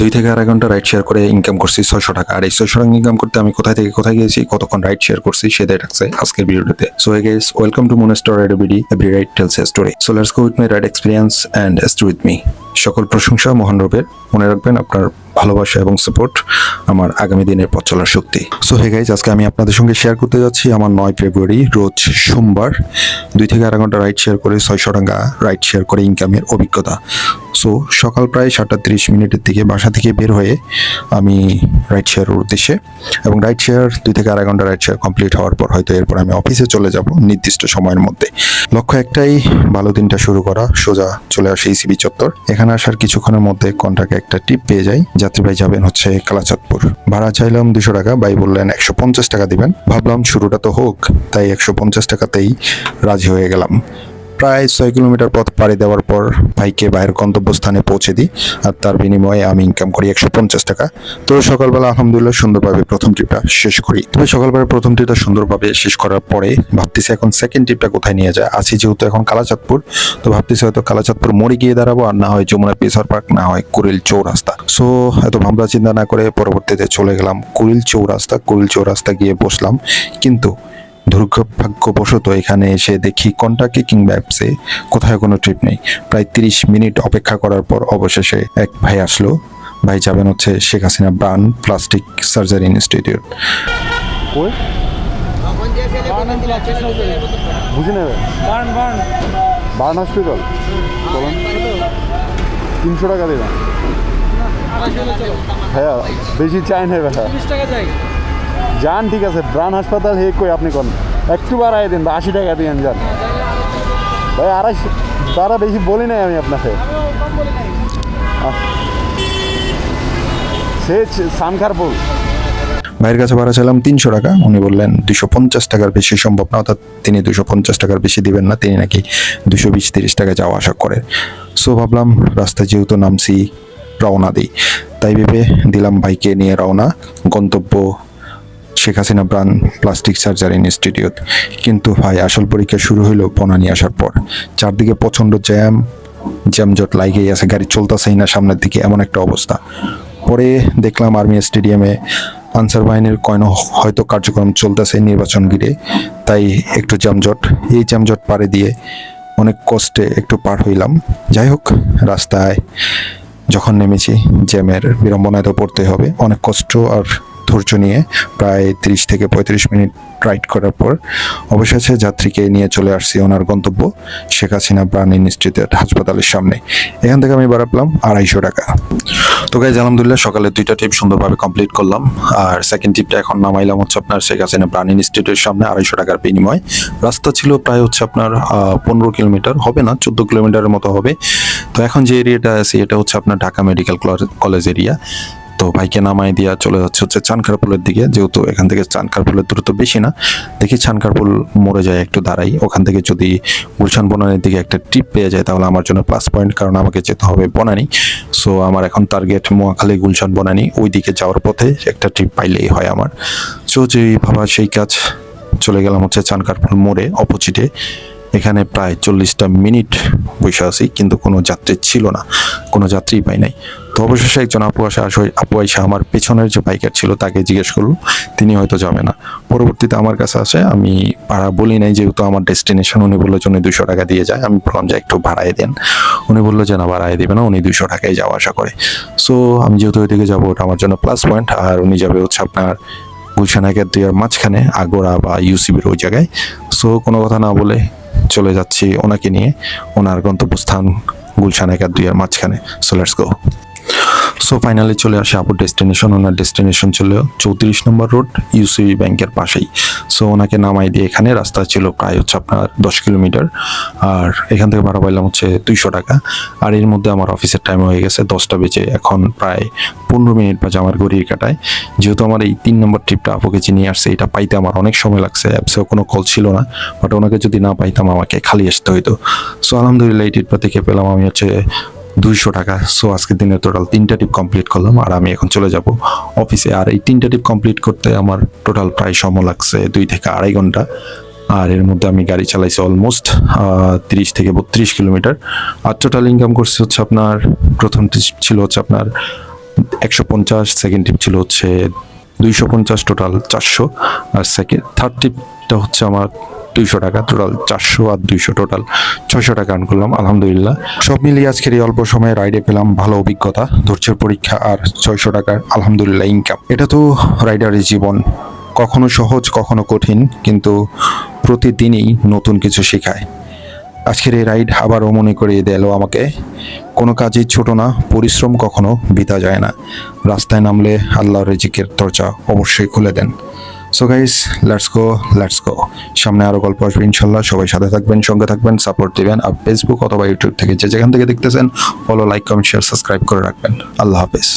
দুই থেকে আড়াই ঘণ্টা রাইড শেয়ার করে ইনকাম করছি ছয়শো টাকা। আর এই ছয়শো টাকা ইনকাম করতে আমি কোথায় থেকে কোথায় গিয়েছি, কতক্ষণ রাইড শেয়ার করছি সেটাই থাকছে আজকের ভিডিওতে so hey guys welcome to moon store ride BD every ride tells a story so let's go with my ride experience and stay with me সকল প্রশংসা মহান রূপের মনে রাখবেন আপনার ভালোবাসা এবং সাপোর্ট আমার আগামী দিনের পথ চলার শক্তি। সো হে গাইজ আজকে আমি আপনাদের সঙ্গে শেয়ার করতে যাচ্ছি। আমার নয় ফেব্রুয়ারি রোজ সোমবার, দুই থেকে আড়াই ঘণ্টা রাইড শেয়ার করে, ছয়শো টাকা রাইড শেয়ার করে ইনকামের অভিজ্ঞতা। সো সকাল প্রায় সাতটা তিরিশ মিনিটের দিকে বাসা থেকে বের হয়ে আমি রাইড শেয়ারের উদ্দেশ্যে এবং রাইড শেয়ার দুই থেকে আড়াই ঘণ্টা রাইড শেয়ার কমপ্লিট হওয়ার পর হয়তো এরপর আমি অফিসে চলে যাব নির্দিষ্ট সময়ের মধ্যে। লক্ষ্য একটাই, ভালো দিনটা শুরু করা, সোজা চলে আসে ইসিবি চত্বর। এখানে আসার কিছুক্ষণের মধ্যে কন্ট্রাক্টে একটা টিপ পেয়ে যাই যাত্রী ভাই যাবেন হচ্ছে কালাচাঁদপুর। ভাড়া চাইলাম দুশো টাকা, ভাই বললেন একশো পঞ্চাশ টাকা দিবেন। ভাবলাম শুরুটা তো হোক, তাই একশো পঞ্চাশ টাকাতেই রাজি হয়ে গেলাম। প্রায় ছয় কিলোমিটার পথ পাড়ি দেওয়ার পর ভাইকে ভাইয়ের গন্তব্যস্থানে পৌঁছে দিই আর তার বিনিময়ে আমি ইনকাম করি একশো পঞ্চাশ টাকা। তো সকালবেলা আলহামদুলিল্লাহ সুন্দরভাবে প্রথম ট্রিপটা শেষ করি। তবে সকালবেলা প্রথম ট্রিপটা সুন্দরভাবে শেষ করার পরে ভাবতেছি এখন সেকেন্ড ট্রিপটা কোথায় নিয়ে যায়? আছি যেহেতু এখন কালাচাঁদপুর, তো ভাবতেছি হয়তো কালাচাঁদপুর মোড়ে গিয়ে দাঁড়াবো আর না হয় যমুনা পেসার পার্ক, না হয় কুড়িল চৌরাস্তা। সো এত ভাবনা চিন্তা না করে পরবর্তীতে চলে গেলাম কুড়িল চৌরাস্তা। কুড়িল চৌরাস্তা গিয়ে বসলাম। কিন্তু দুর্ভাগ্যবশত এখানে এসে দেখি কন্টাকে কিংবা অ্যাপসে কোথায় কোনো ট্রিপ নেই। প্রায় তিরিশ মিনিট অপেক্ষা করার পর অবশেষে এক ভাই আসলো। ভাই যাবেন হচ্ছে Sheikh Hasina burn plastic surgery institute বুঝে নেবে বার্ন হসপিটাল তিনশো টাকা দেবেন হ্যাঁ বেশি চাই নেই ভাইয়া টাকা যাই যান, ঠিক আছে ব্রান হাসপাতাল, হে কই আপনি কোন? একটু বাড়াই দিন বা আশি টাকা দিন যান। ভাই আড়াইশো তারা বেশি বলি নাই আমি আপনাকে। সে সানখারপুর। ভাইয়ের কাছে ভাড়া চাইলাম তিনশো টাকা। উনি বললেন, দুশো পঞ্চাশ টাকার বেশি সম্ভব না, অর্থাৎ তিনি দুশো পঞ্চাশ টাকার বেশি দিবেন না, তিনি নাকি দুশো বিশ তিরিশ টাকা যাওয়া আসা করেন সো ভাবলাম, রাস্তায় যেহেতু নামছি, রওনা দিই। তাই ভেবে দিলাম বাইকে নিয়ে রওনা। গন্তব্য শেখ হাসিনা প্রাণ প্লাস্টিক সার্জারি ইনস্টিটিউট। কিন্তু ভাই, আসল পরীক্ষা শুরু হইল বনানি আসার পর। চারদিকে প্রচণ্ড জ্যাম, জ্যামজট লাগেই আছে, গাড়ি চলতেছেই না সামনের দিকে, এমন একটা অবস্থা। পরে দেখলাম আর্মি স্টেডিয়ামে আনসার বাহিনীর কয়ন হয়তো কার্যক্রম চলতেছে নির্বাচন ঘিরে, তাই একটু যানজট এই জ্যামজট পারে দিয়ে অনেক কষ্টে একটু পার হইলাম। যাই হোক, রাস্তায় যখন নেমেছি, জ্যামের বিড়ম্বনায় তো পড়তে হবে। অনেক কষ্ট আর ধৈর্য নিয়ে প্রায় তিরিশ থেকে পঁয়ত্রিশ মিনিট রাইড করার পর অবশেষে যাত্রীকে নিয়ে চলে আসছি ওনার গন্তব্য শেখ হাসিনা প্রাণ ইনস্টিটিউট হাসপাতালের সামনে। এখান থেকে আমি বাড়ালাম আড়াইশো টাকা। তো গাইজ আলহামদুলিল্লাহ সকালে দুইটা টিপ সুন্দরভাবে কমপ্লিট করলাম। আর সেকেন্ড টিপটা এখন নামাইলাম হচ্ছে আপনার শেখ হাসিনা প্রাণ ইনস্টিটিউটের সামনে আড়াইশো টাকার বিনিময়। রাস্তা ছিল প্রায় হচ্ছে আপনার পনেরো কিলোমিটার। হবে না, চোদ্দ কিলোমিটারের মতো হবে। তো এখন যে এরিয়াটা আছে, এটা হচ্ছে আপনার ঢাকা মেডিকেল কলেজ এরিয়া তো ভাইকে নামাই দিয়া চলে যাচ্ছে হচ্ছে চানখারপুলের দিকে। যেহেতু এখান থেকে চানখারপুলের দূরত্ব বেশি না, দেখি চানখারপুল মরে যায় একটু দাঁড়াই। ওখান থেকে যদি গুলশান বনানির দিকে একটা ট্রিপ পেয়ে যায়, তাহলে আমার জন্য প্লাস পয়েন্ট কারণ আমাকে যেতে হবে বনানি। সো আমার এখন টার্গেট মোয়াখালী গুলশান, বনানি। ওই দিকে যাওয়ার পথে একটা ট্রিপ পাইলেই হয় আমার। সো যেই ভাবা সেই কাজ, চলে গেলাম হচ্ছে চানখারপুল মোড়ে অপোজিটে এখানে প্রায় চল্লিশটা মিনিট বসে আছি, কিন্তু কোনো যাত্রী ছিল না, কোনো যাত্রী পাই নাই। তো অবশেষে একজন আপু আসা আপু আইসা আমার পেছনের যে বাইকার ছিল তাকে জিজ্ঞেস করল, তিনি হয়তো যাবে না। পরবর্তীতে আমার কাছে আসে, আমি ভাড়া বলি নাই যেহেতু আমার ডেস্টিনেশন, উনি বলল যে উনি দুশো টাকা দিয়ে যায়, আমি বললাম যে একটু ভাড়ায় দেন। উনি বলল যে না ভাড়ায় দেবে না, উনি দুশো টাকায় যাওয়া আসা করে। সো আমি যেহেতু ওইদিকে যাব, ওটা আমার জন্য প্লাস পয়েন্ট আর উনি যাবে হচ্ছে আপনার গুলশান একাডেমির মাঝখানে, আগোড়া বা ইউসিবির ওই জায়গায়। সো কোনো কথা না বলে চলে যাচ্ছি ওনাকে নিয়ে। ওনার গন্তব্যস্থান গুলশান একার মাঝখানে। So let's go so finally চলে আসে আপুর ডেস্টিনেশন ওনার ডেস্টিনেশন ছিল চৌত্রিশ নম্বর রোড ইউসিবি ব্যাংকের পাশেই। সো ওনাকে নামাই দিয়ে এখানে রাস্তা ছিল প্রায় হচ্ছে আপনার দশ কিলোমিটার। আর এখান থেকে ভাড়া পাইলাম হচ্ছে দুইশো টাকা। আর এর মধ্যে আমার অফিসের টাইম হয়ে গেছে দশটা বেজে এখন প্রায় পনেরো মিনিট বাজে আমার ঘড়ির কাটায়। যেহেতু আমার এই তিন নম্বর ট্রিপটা আপুকে চিনিয়ে আসছে, এটা পাইতে আমার অনেক সময় লাগছে। অ্যাপসেও কোনো কল ছিল না। বাট ওনাকে যদি না পাইতাম, আমাকে খালি আসতে হইতো। সো আলহামদুলিল্লাহ, এই ট্রিপটা থেকে পেলাম আমি হচ্ছে দুইশো টাকা। সো আজকের দিনে টোটাল তিনটা টিপ কমপ্লিট করলাম আর আমি এখন চলে যাব অফিসে আর এই তিনটা টিপ কমপ্লিট করতে আমার টোটাল প্রায় সময় লাগছে দুই থেকে আড়াই ঘণ্টা। আর এর মধ্যে আমি গাড়ি চালাইছি অলমোস্ট তিরিশ থেকে বত্রিশ কিলোমিটার। আর টোটাল ইনকাম করছে হচ্ছে আপনার, প্রথম টিপ ছিল হচ্ছে আপনার একশো পঞ্চাশ সেকেন্ড টিপ ছিল হচ্ছে দুইশো পঞ্চাশ টোটাল চারশো। আর সেকেন্ড থার্ড টিপটা হচ্ছে আমার দুইশো টাকা টোটাল চারশো আর দুইশো টোটাল ছয়শো টাকা আর্ন করলাম, আলহামদুলিল্লাহ। সব মিলিয়ে আজকের এই অল্প সময়ে রাইডে পেলাম ভালো অভিজ্ঞতা, ধৈর্যের পরীক্ষা আর ছয়শো টাকার আলহামদুলিল্লাহ ইনকাম এটা তো রাইডারের জীবন, কখনো সহজ, কখনো কঠিন, কিন্তু প্রতিদিনই নতুন কিছু শেখায়। আজকের এই রাইড আবারও মনে করিয়ে দিল আমাকে, কোনো কাজই ছোট না, পরিশ্রম কখনো বিতা যায় না। রাস্তায় নামলে আল্লাহ রেজিকের দরজা অবশ্যই খুলে দেন। So guys let's go let's go সামনে আরও গল্প আসবে ইনশাল্লাহ। সবাই সাথে থাকবেন, সঙ্গে থাকবেন সাপোর্ট দিবেন। আর ফেসবুক অথবা ইউটিউব থেকে যে যেখান থেকে দেখতেছেন follow like comment share subscribe করে রাখবেন। আল্লাহ হাফেজ।